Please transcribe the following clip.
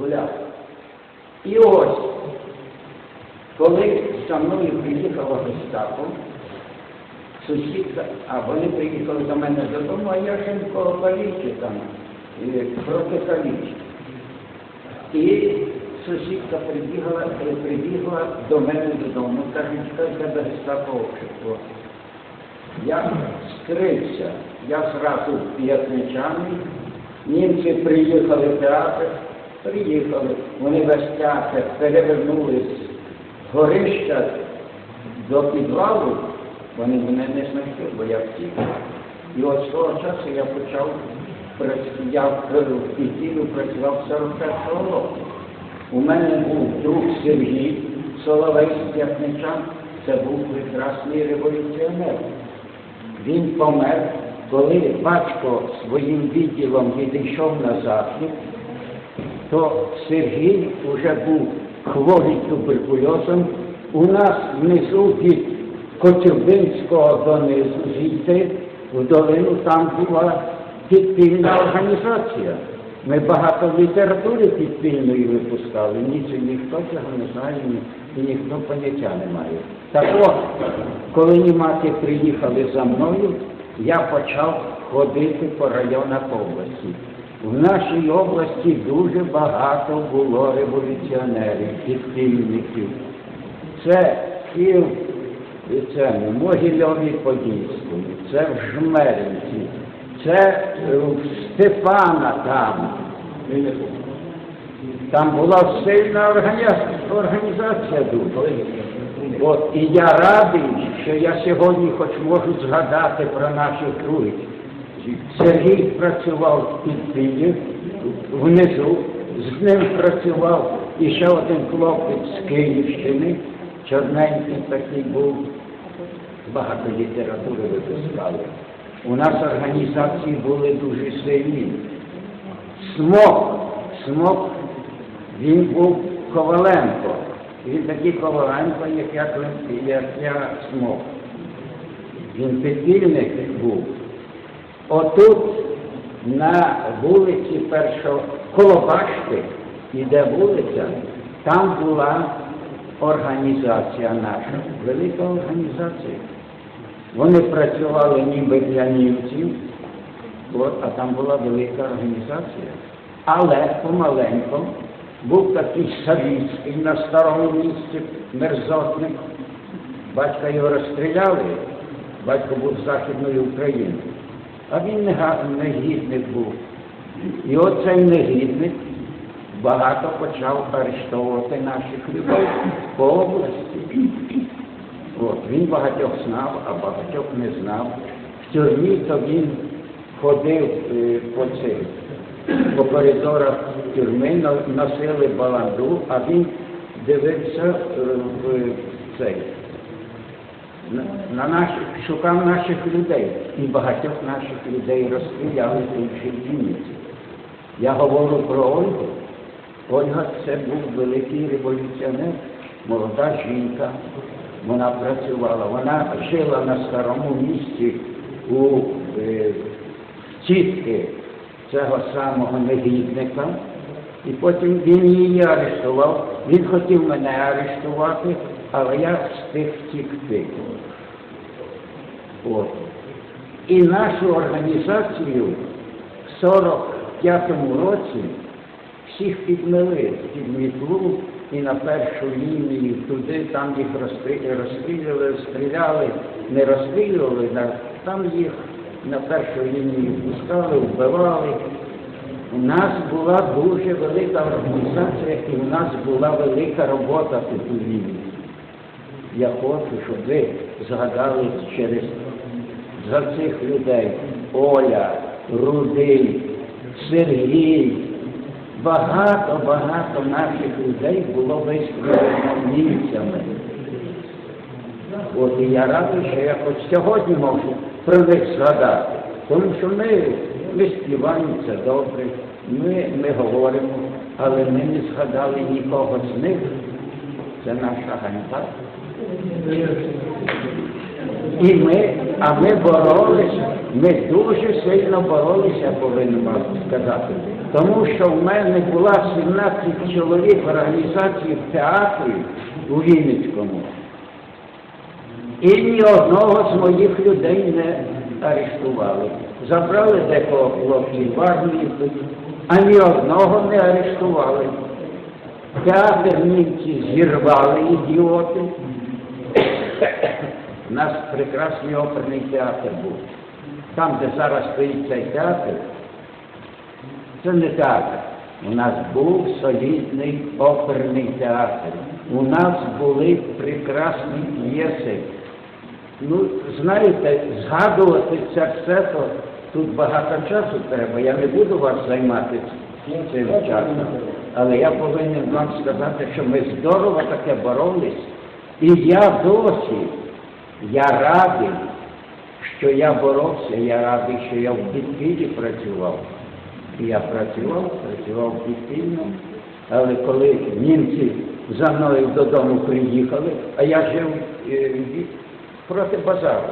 гуляв. І ось, коли за мною приїхала гестапо, сусідка, а вони приїхали до мене додому, а я коло калічі там, проти калічі. І сусідка прибігла, прибігла до мене додому, каже, що тебе гестапо общество. Я скрився, я зразу п'ятничаний, німці приїхали в театр, приїхали, вони весь театр перевернули з горища до підвалу, вони мене не знайшли, бо я втік. І от з того часу я почав я в в працював 41-го року. У мене був друг Сергій Соловей з П'ятничан, це був прекрасний революціонер. Він помер, коли батько своїм відділом відійшов на захід, то Сергій вже був хворий туберкульозом. У нас внизу від Коцюбинського донизу зійти в долину там була підпільна організація. Ми багато літератури підпільної випускали, ніч ніхто цього не знає, і ніхто поняття не має. Так от, коли німати приїхали за мною, я почав ходити по районах області. В нашій області дуже багато було революціонерів, підпільників. Це і в Могильові Подільському, це в Жмеринці, це в Степана там. Там була сильна організація дуже. От, і я радий, що я сьогодні хоч можу згадати про наших друзів. Сергій працював в підпіллі внизу, з ним працював і ще один хлопець з Київщини, чорненький такий був, багато літератури випускали. У нас організації були дуже сильні. Смок, смок, він був Коваленко. Він такий Коваленко, як я, як я смок. Він підпільник був. Отут на вулиці першого коло башти, іде вулиця, там була організація наша, велика організація. Вони працювали ніби для німців, от, а там була велика організація. Але помаленьку був такий Савіцький на старому місці мерзотник. Батька його розстріляли, батько був з Західної України. А він негідник був. І оцей негідник багато почав арештовувати наших людей по області. От, він багатьох знав, а багатьох не знав. В тюрмі то він ходив е, по цих, по коридорах тюрми, носили баланду, а він дивився е, в цей на, на наших, шукав наших людей. І багатьох наших людей розстріляли в іншій Вінниці. Я говорю про Ольгу. Ольга це був великий революціонер, молода жінка. Вона працювала, вона жила на старому місці у е, тітки цього самого негідника. І потім він її арештував. Він хотів мене арештувати, але я встиг втікти. От. І нашу організацію в 45-му році всіх підмели під мітлу і на першу лінію туди, там їх розстрілювали, стріляли, не розстрілювали, там їх на першу лінію пускали, вбивали. У нас була дуже велика організація і у нас була велика робота тут у Львові. Я хочу, щоб ви згадали через за цих людей Оля, Рудий, Сергій. Багато-багато наших людей було німцями. От і я радий, що я хоч сьогодні можу про них згадати. Тому що ми, ми співаємо це добре, ми, ми говоримо, але ми не згадали нікого з них. Це наша ганьба. І ми, а ми боролися, ми дуже сильно боролися, повинен вам сказати. Тому що в мене була 17 чоловік в організації в театрі у Вінницькому. І ні одного з моїх людей не арештували. Забрали декого хлопців в армію, а ні одного не арештували. Театр німці зірвали ідіоти. У нас прекрасний оперний театр був. Там, де зараз стоїть цей театр, це не театр. У нас був солідний оперний театр. У нас були прекрасні п'єси. Ну, знаєте, згадувати це все, то тут багато часу треба. Я не буду вас займати цим часом. Але я повинен вам сказати, що ми здорово таке боролись. І я досі, я радий, що я боровся, я радий, що я в підпіллі працював. І я працював, працював підпільно, але коли німці за мною додому приїхали, а я жив е, проти базару.